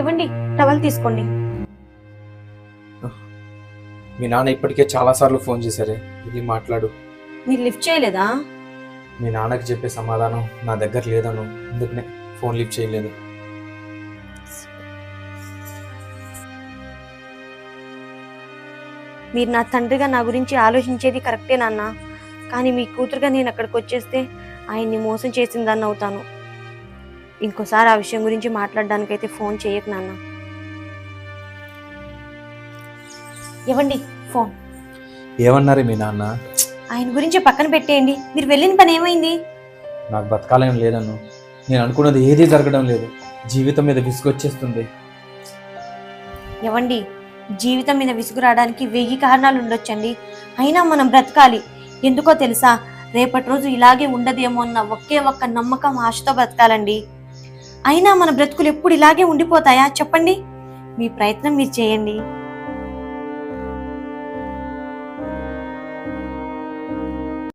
ఇవ్వండి టవల్ తీసుకోండి. మీ నాన్న ఇప్పటికే చాలాసార్లు ఫోన్ చేశారే ఇది మాట్లాడు. మీరు లిఫ్ట్ చేయలేదా? మీ నాన్నకి చెప్పే సమాధానం నా దగ్గర లేదను అందుకనే ఫోన్ లిఫ్ట్ చేయలేదు. మీరు నా తండ్రిగా నా గురించి ఆలోచించేది కరెక్టే నాన్న. కానీ మీ కూతురుగా నేను అక్కడికి వచ్చేస్తే ఆయన్ని మోసం చేసిందని అవుతాను ఇంకోసారి ఆ విషయం గురించి మాట్లాడడానికైతే ఫోన్ చేయకు నాన్న. ఇవ్వండి ఫోన్? ఏమన్నారే మీ నాన్న? ఆయన గురించి పక్కన పెట్టేయండి. మీరు వెళ్ళిన పని ఏమైంది? నాకు బతకాలని లేదను నేను అనుకున్నది ఏదీ జరగడం లేదు. జీవితం మీద విసుగొచ్చేస్తుంది. ఇవ్వండి జీవితం మీద విసుగు రావడానికి వెయ్యి కారణాలు ఉండొచ్చండి. అయినా మనం బ్రతకాలి. ఎందుకో తెలుసా? రేపటి రోజు ఇలాగే ఉండదేమో అన్న ఒకే ఒక్క నమ్మకం ఆశతో బ్రతకాలండి. అయినా మన బ్రతుకులు ఎప్పుడు ఇలాగే ఉండిపోతాయా? చెప్పండి. మీ ప్రయత్నం మీరు చేయండి.